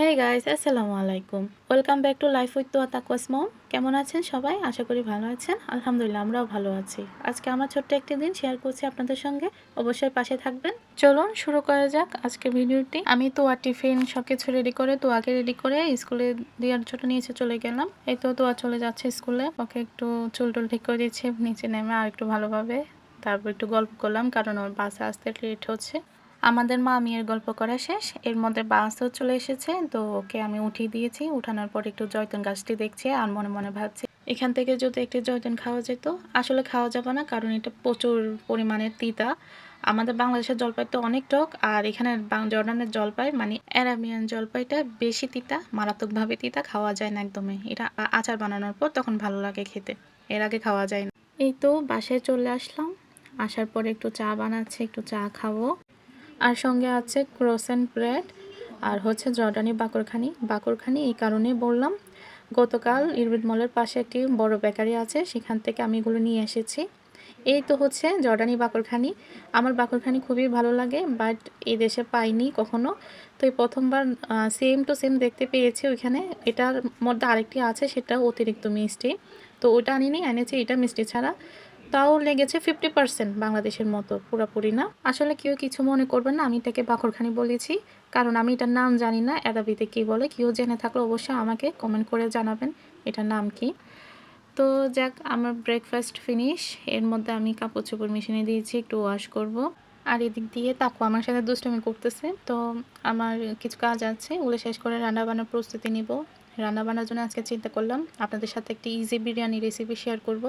হে guys আসসালামু আলাইকুম welcome back to life with Toya Taqwa's mom কেমন আছেন সবাই? আশা করি ভালো আছেন। আলহামদুলিল্লাহ, আমরাও ভালো আছি। আজকে আমার ছোট্ট একটি দিন শেয়ার করছি আপনাদের সঙ্গে। অবশ্যই পাশে থাকবেন। চলুন শুরু করা যাক আজকে ভিডিওটি। আমি তোয়া টিফিন সব কিছু রেডি করে তোয়াকে রেডি করে স্কুলে দেওয়ার ছোট নিয়েছে চলে গেলাম। এই তো তোয়া চলে যাচ্ছে স্কুলে। ওকে একটু চুল টুল ঠিক করে দিচ্ছে, নিচে নেমে আর একটু ভালোভাবে। তারপর একটু গল্প করলাম, কারণ ওর বাসে আসতে লেট হচ্ছে। আমাদের মা মেয়ের গল্প করা শেষ। এর মধ্যে বাসও চলে এসেছে, তো ওকে আমি উঠিয়ে দিয়েছি। উঠানোর পর একটু জয়তন গাছটি দেখছি আর মনে মনে ভাবছি, এখান থেকে যদি একটু জয়তন খাওয়া যেত। আসলে খাওয়া যাবে না, কারণ এটা প্রচুর পরিমাণের তিতা। আমাদের বাংলাদেশের জলপাই তো অনেক টক, আর এখানে জর্ডানের জলপাই মানে অ্যারাবিয়ান জলপাইটা বেশি তিতা, মারাত্মকভাবে তিতা, খাওয়া যায় না একদমই। এটা আচার বানানোর পর তখন ভালো লাগে খেতে, এর আগে খাওয়া যায় না। এই তো বাসায় চলে আসলাম, আসার পরে একটু চা বানাচ্ছি, একটু চা খাব। আর সঙ্গে আছে ক্রোসেন্ট ব্রেড, আর হচ্ছে জর্ডানি বাকরখানি। বাকরখানি এই কারণেই বললাম, গতকাল ইরবিদ মলের পাশে একটি বড় বেকারি আছে, সেখান থেকে আমি এগুলো নিয়ে এসেছি। এই তো হচ্ছে জর্ডানি বাকরখানি। আমার বাকরখানি খুবই ভালো লাগে, বাট এই দেশে পাইনি কখনো। তো এই প্রথমবার সেম টু সেম দেখতে পেয়েছি ওইখানে। এটার মধ্যে আরেকটি আছে সেটা অতিরিক্ত মিষ্টি। তো ওটা আনিনি, এনেছি, এটা মিষ্টি ছাড়া। তাও লেগেছে ফিফটি পার্সেন্ট বাংলাদেশের মতো পুরোপুরি না। আসলে কেউ কিছু মনে করবেন না, আমি এটাকে বাকরখানি বলেছি। কারণ আমি এটার নাম জানি না অ্যারাবিতে কী বলে, কেউ জেনে থাকলে অবশ্যই আমাকে কমেন্ট করে জানাবেন এটার নাম কি। তো যাক, আমার ব্রেকফাস্ট ফিনিশ এর মধ্যে আমি কাপড় চোপড় মেশিনে দিয়েছি, একটু ওয়াশ করব। আর এদিক দিয়ে তাকু আমার সাথে দুষ্টমি করতেছে, তো আমার কিছু কাজ আছে, ওগুলো শেষ করে রান্না বান্নার প্রস্তুতি নিব। রান্না বান্নার জন্য আজকে চিন্তা করলাম, আপনাদের সাথে একটি ইজি বিরিয়ানি রেসিপি শেয়ার করব।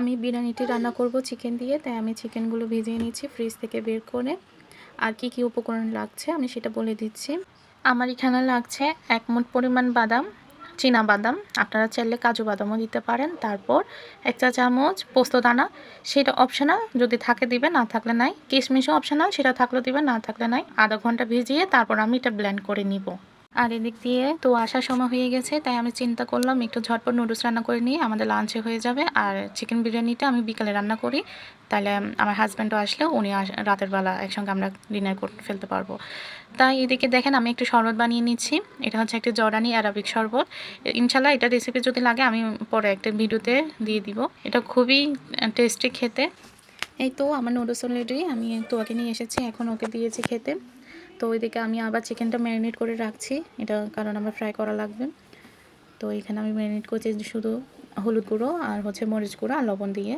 আমি বিরিয়ানিটি রান্না করব চিকেন দিয়ে, তাই আমি চিকেনগুলো ভিজিয়ে নিচ্ছি ফ্রিজ থেকে বের করে। আর কি কি উপকরণ লাগছে আমি সেটা বলে দিচ্ছি। আমার এখানে লাগছে এক মুঠ পরিমাণ বাদাম, চীনা বাদাম। আপনারা চাইলে কাজু বাদামও দিতে পারেন। তারপর এক চা চামচ পোস্তদানা সেটা অপশনাল যদি থাকে দিবে, না থাকলে নাই। কিশমিশও অপশনাল সেটা থাকলে দিবে না থাকলে নাই। আধা ঘণ্টা ভিজিয়ে তারপর আমি এটা ব্লেন্ড করে নিব। আর এদিক দিয়ে তো আসার সময় হয়ে গেছে, তাই আমি চিন্তা করলাম একটু ঝটপট নুডলস রান্না করে নিয়ে আমাদের লাঞ্চে হয়ে যাবে। আর চিকেন বিরিয়ানিটা আমি বিকালে রান্না করি তাহলে আমার হাজব্যান্ডও আসলে উনি রাতের বেলা একসঙ্গে আমরা ডিনার করে, ফেলতে পারব। তাই এদিকে দেখেন আমি একটু শরবত বানিয়ে নিচ্ছি, এটা হচ্ছে একটি জর্ডানি অ্যারাবিক শরবত। ইনশাল্লাহ এটা রেসিপি যদি লাগে আমি পরে একটা ভিডিওতে দিয়ে দিব, এটা খুবই টেস্টি খেতে। এই তো আমার নুডলস অলরেডি আমি তো ওকে নিয়ে এসেছি, এখন ওকে দিয়েছি খেতে। তো ওইদিকে আমি আবার চিকেনটা ম্যারিনেট করে রাখছি। এটা কারণ আমার ফ্রাই করা লাগবে। তো এখানে আমি ম্যারিনেট করছি শুধু হলুদ গুঁড়ো আর হচ্ছে মরিচ গুঁড়ো আর লবণ দিয়ে।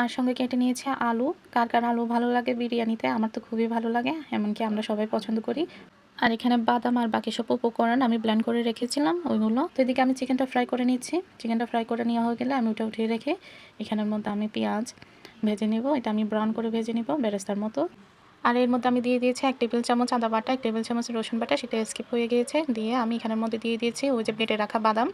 আর সঙ্গে কেটে নিয়েছে আলু। কার কার আলু ভালো লাগে বিরিয়ানিতে আমার তো খুবই ভালো লাগে, এমনকি আমরা সবাই পছন্দ করি। আর এখানে বাদাম আর বাকি সব উপকরণ আমি ব্লেন্ড করে রেখেছিলাম, ওইগুলো। তো এদিকে আমি চিকেনটা ফ্রাই করে নিচ্ছি। চিকেনটা ফ্রাই করে নেওয়া হয়ে গেলে আমি ওটা উঠিয়ে রেখে এখানের মধ্যে আমি পেঁয়াজ ভেজে নেব। এটা আমি ব্রাউন করে ভেজে নেব, বেরেস্তার মতো। আর এর মধ্যে আমি দিয়ে দিয়েছি এক টেবিল চামচ আদা বাটা, এক টেবিল চামচ রসুন বাটা, সেটা স্কিপ হয়ে গিয়েছে। দিয়ে আমি এখানের মধ্যে দিয়ে দিয়েছি ওই যে বেটে রাখা বাদাম।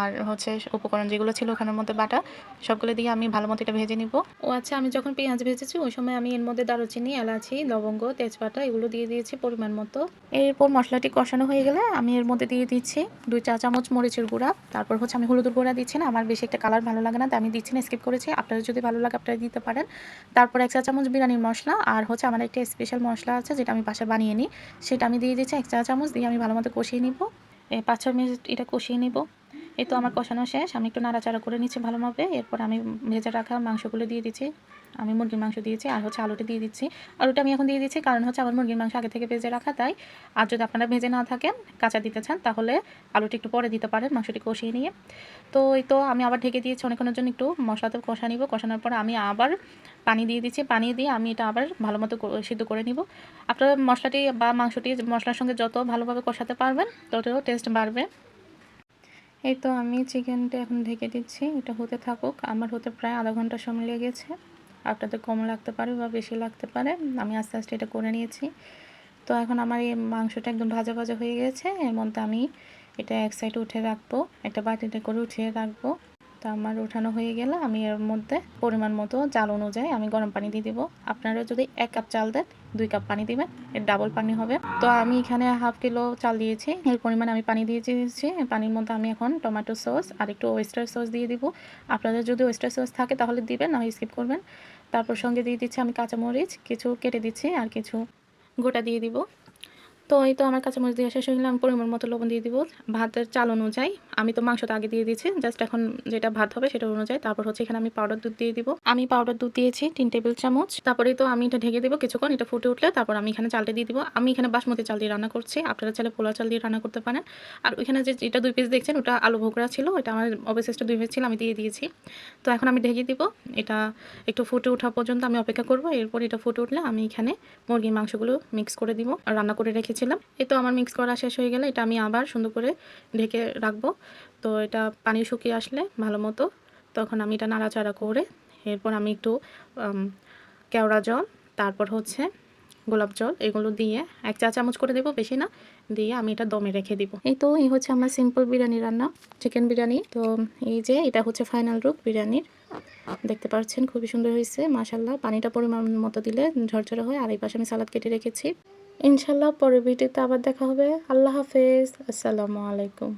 আর হচ্ছে উপকরণ যেগুলো ছিল ওখানের মধ্যে বাটা সবগুলো দিয়ে আমি ভালো মতো এটা ভেজে নিব। ও আচ্ছা আমি যখন পেঁয়াজ ভেজেছি ওই সময় আমি এর মধ্যে দারুচিনি এলাচি লবঙ্গ তেজপাতা এগুলো দিয়ে দিয়েছি পরিমাণ মতো। এরপর মশলাটি কষানো হয়ে গেলে আমি এর মধ্যে দিয়ে দিচ্ছি দুই চা চামচ মরিচের গুঁড়া। তারপর হচ্ছে আমি হলুদের গুঁড়া দিচ্ছি না আমার বেশি একটা কালার ভালো লাগে না তাই আমি দিচ্ছি না স্কিপ করেছি। আপনাদের যদি ভালো লাগে আপনারা দিতে পারেন। তারপর এক চা চামচ বিরিয়ানির মশলা আর হচ্ছে আমার একটা স্পেশাল মশলা আছে যেটা আমি বাসায় বানিয়ে নিই। সেটা আমি দিয়ে দিচ্ছি এক চা চামচ দিয়ে আমি ভালো মতো কষিয়ে নিব। এই পাঁচ ছ মিনিট এটা কষিয়ে নিব। এই তো আমার কষানো শেষ। আমি একটু নাড়াচাড়া করে নিচ্ছি ভালোভাবে এরপর আমি ভেজে রাখা মাংসগুলো দিয়ে দিচ্ছি। আমি মুরগির মাংস দিয়েছি আর হচ্ছে আলুটা দিয়ে দিচ্ছি। আলুটা আমি এখন দিয়ে দিচ্ছি কারণ হচ্ছে আমার মুরগির মাংস আগে থেকে ভেজে রাখা, তাই আর যদি আপনারা ভেজে না থাকেন, কাঁচা দিতে চান, তাহলে আলুটা একটু পরে দিতে পারেন মাংসটি কষিয়ে নিয়ে। তো এই তো আমি আবার ঢেকে দিয়েছি অনেকক্ষণের জন্য একটু মশলাতে কষা নিব। কষানোর পর আমি আবার পানি দিয়ে দিচ্ছি। পানি দিয়ে আমি এটা আবার ভালো মতো সিদ্ধ করে নিব। আপনারা মশলাটি বা মাংসটি মশলার সঙ্গে যত ভালোভাবে কষাতে পারবেন, তত টেস্ট বাড়বে। এই তো আমি চিকেনটা এখন ঢেকে দিচ্ছি, এটা হতে থাকুক। আমার হতে প্রায় আধা ঘণ্টা সময় লেগেছে। আপনাদের কম লাগতে পারে বা বেশি লাগতে পারে, আমি আস্তে আস্তে এটা করে নিয়েছি। তো এখন আমার এই মাংসটা একদম ভাজা ভাজা হয়ে গেছে, এর মধ্যে আমি এটা এক সাইডে উঠে রাখব, একটা বাটিতে করে উঠিয়ে রাখব। তো আমার উঠানো হয়ে গেলে। আমি এর মধ্যে পরিমাণ মতো চাল অনুযায়ী আমি গরম পানি দিয়ে দিব। আপনারা যদি এক কাপ চাল দেন, দুই কাপ পানি দিবেন, এর ডাবল পানি হবে। তো আমি এখানে হাফ কিলো চাল দিয়েছি। এর পরিমাণ আমি পানি দিয়ে দিয়েছি। পানির মধ্যে আমি এখন টমেটো সস আর একটু ওয়েস্টার সস দিয়ে দিব। আপনাদের যদি ওয়েস্টার সস থাকে তাহলে দিবেন, না স্কিপ করবেন। তারপর সঙ্গে দিয়ে দিচ্ছি আমি কাঁচামরিচ, কিছু কেটে দিচ্ছি আর কিছু গোটা দিয়ে দিব। তো এই তো আমার কাঁচামরিচ দিয়ে শেষ হয়ে আমি পরিমাণ মতো লবণ দিয়ে দিব। ভাতের চাল অনুযায়ী। আমি তো মাংসটা আগে দিয়ে দিয়েছি জাস্ট এখন যেটা ভাত হবে সেটা অনুযায়ী। তারপর হচ্ছে এখানে আমি পাউডার দুধ দিয়ে দিব। আমি পাউডার দুধ দিয়েছি তিন টেবিল চামচ। তারপরে তো আমি এটা ঢেকে দিব কিছুক্ষণ, এটা ফুটে উঠলে তারপর আমি এখানে চালটা দিয়ে দিব। আমি এখানে বাসমতি চাল দিয়ে রান্না করছি। আপনারা চাইলে পোলা চাল দিয়ে রান্না করতে পারেন। আর ওইখানে যে এটা দুই পিস দেখছেন, ওটা আলু ভোগরা ছিল এটা আমার অবশিষ্ট দুই পিস ছিল, আমি দিয়ে দিয়েছি। তো এখন আমি ঢেকে দিব। এটা একটু ফুটে ওঠা পর্যন্ত আমি অপেক্ষা করব। এরপর এটা ফুটে উঠলে আমি এখানে মুরগির মাংসগুলো মিক্স করে দিব। রান্না করে রেখেছিলাম। এই তো আমার মিক্স করা শেষ হয়ে গেলে এটা আমি আবার সুন্দর করে ঢেকে রাখব। তো এটা পানি শুকিয়ে আসলে ভালো মতো। তখন আমি এটা নাড়াচাড়া করে এরপর আমি একটু কেওড়া জল, তারপর হচ্ছে গোলাপ জল, এগুলো দিয়ে এক চা চামচ করে দেবো, বেশি না, দিয়ে আমি এটা দমে রেখে দিব। এই তো এই হচ্ছে আমার সিম্পল বিরিয়ানি রান্না চিকেন বিরিয়ানি। তো এই যে এটা হচ্ছে ফাইনাল রূপ বিরিয়ানির। দেখতে পাচ্ছেন খুবই সুন্দর হয়েছে মাশাল্লাহ পানিটা পরিমাণ মতো দিলে ঝরঝরে হয়, আর এই পাশে আমি সালাদ কেটে রেখেছি। ইনশাল্লাহ পরের ভিডিওতে আবার দেখা হবে। আল্লাহ হাফেজ। আসসালামু আলাইকুম।